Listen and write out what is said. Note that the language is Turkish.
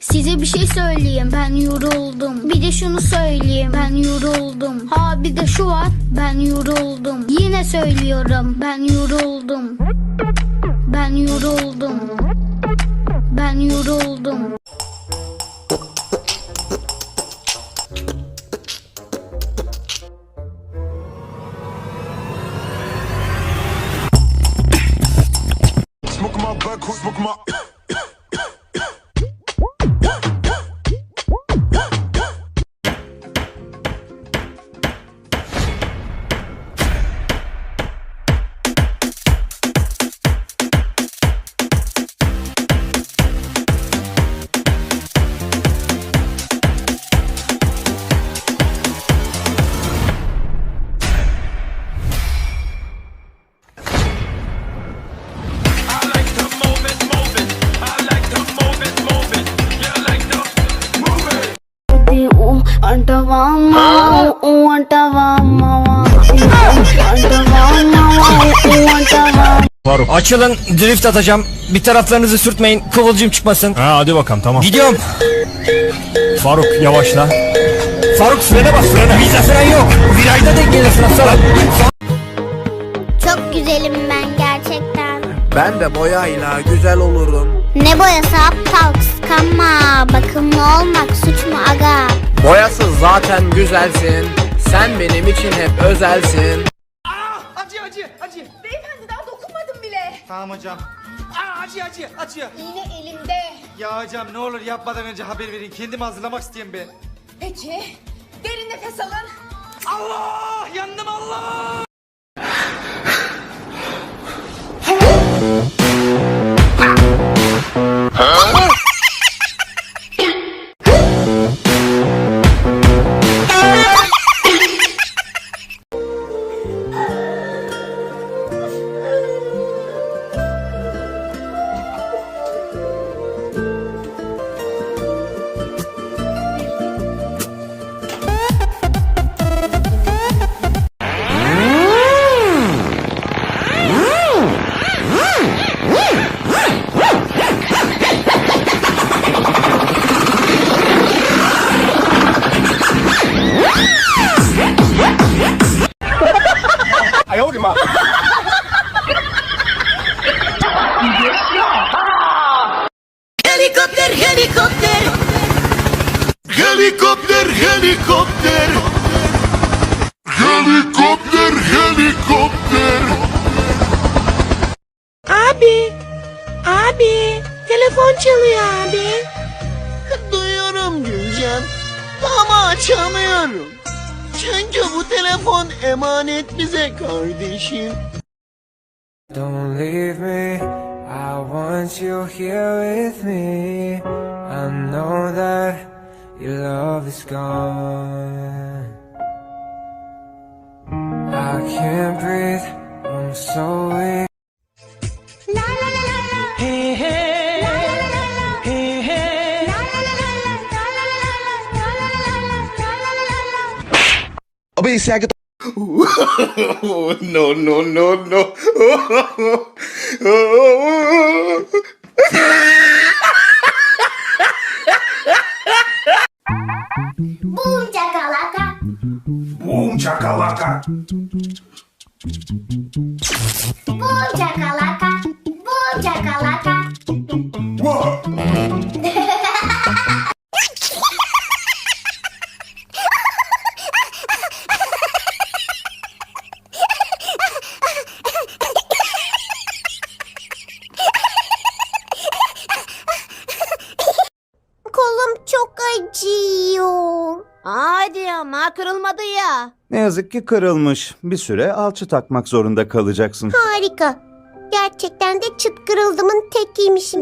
Size bir şey söyleyeyim ben yoruldum. Bir de şunu söyleyeyim ben yoruldum. Ha bir de şu var ben yoruldum. Yine söylüyorum ben yoruldum. Ben yoruldum. Ben yoruldum. Smoke my back, smoke my. ஆண்டவா மாவா ஆண்டவா மாவா ஆண்டவா Faruk. Açılın drift atacağım. Bir taraflarınızı sürtmeyin. Kıvılcım çıkmasın. Ha, hadi bakalım tamam. Gidiyorum. Faruk yavaşla. Faruk frene bas frene. Vize fren yok. Virajda denk gelir fren. Sana. Çok güzelim ben gerçekten. Ben de boyayla güzel olurum. Ne boyası aptal kıskanma. Bakımlı olmak suç mu aga? Boyasız zaten güzelsin. Sen benim için hep özelsin. Acı acı acı. Beyefendi daha dokunmadım bile. Tamam hocam. Aa, acı acı acı. İğne elimde. Ya hocam ne olur yapmadan önce haber verin. Kendimi hazırlamak istiyorum ben. Peki. Derin nefes alın. Allah yandım Allah. Helikopter. Helikopter, helikopter. Abi, abi, telefon çalıyor abi. Duyuyorum Gülcan ama açamıyorum. Çünkü bu telefon emanet bize kardeşim. Don't leave me, I want you here with me. I know that your love is gone. I can't breathe, I'm so weak. Hey, hey, hey, hey. no, no, no, no. Boom Boom chakalaka. Boom cakalaka. Boom cakalaka. Kolum çok acıyor. Hadi ama kırılmadı ya. Ne yazık ki kırılmış. Bir süre alçı takmak zorunda kalacaksın. Harika. Gerçekten de çıt kırıldımın tekiymişim.